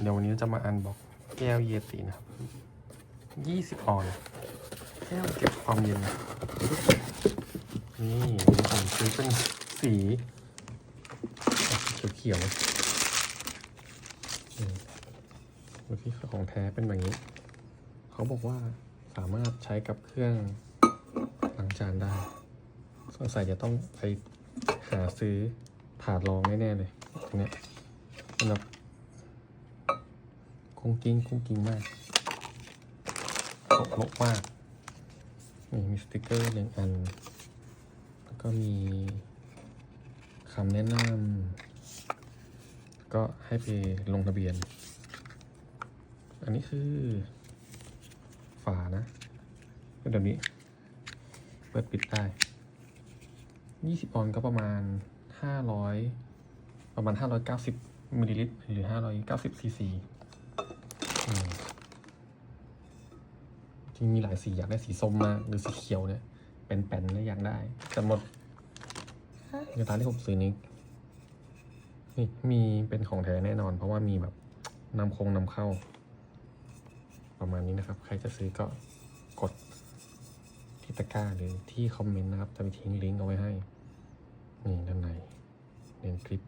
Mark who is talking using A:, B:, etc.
A: เดี๋ยววันนี้เราจะมาอันบอกแก้วเยตินะครับยี่สิบออนแก้วเก็บความเย็น นี่ผมซื้อเป็นสีเขียวๆดูที่ของแท้เป็นแบบนี้ เขาบอกว่าสามารถใช้กับเครื่องล้างจานได้สงสัยจะต้องไปหาซื้อถาดรองแน่ๆเลยตรงเนี้ยมันแบบ กุ้งกิ้งกุ้งกิ้งมากตกลกมากนี่มีสติกเกอร์หนึ่งอัน แล้วก็มีคำแนะนำก็ให้ไปลงทะเบียน อันนี้คือ ฝานะเป็นแบบนี้ เปิดปิดได้ยี่สิบออนก็ประมาณห้าร้อยประมาณห้าร้อยเก้าสิบมิลลิลิตรหรือห้าร้อยเก้าสิบซีซี จริงมีหลายสีอยากได้สีส้มมาก หรือสีเขียวเนี่ย เป็นแป้นๆเนี่ยอยากได้ แต่หมดในร้านที่ผมซื้อนี้นี่มีเป็นของแท้แน่นอน เพราะว่ามีแบบนำคงนำเข้า ประมาณนี้นะครับ ใครจะซื้อก็กดที่ตะกร้าหรือที่คอมเมนต์นะครับ จะไปทิ้งลิงก์เอาไว้ให้ นี่ด้านในเรียนคลิป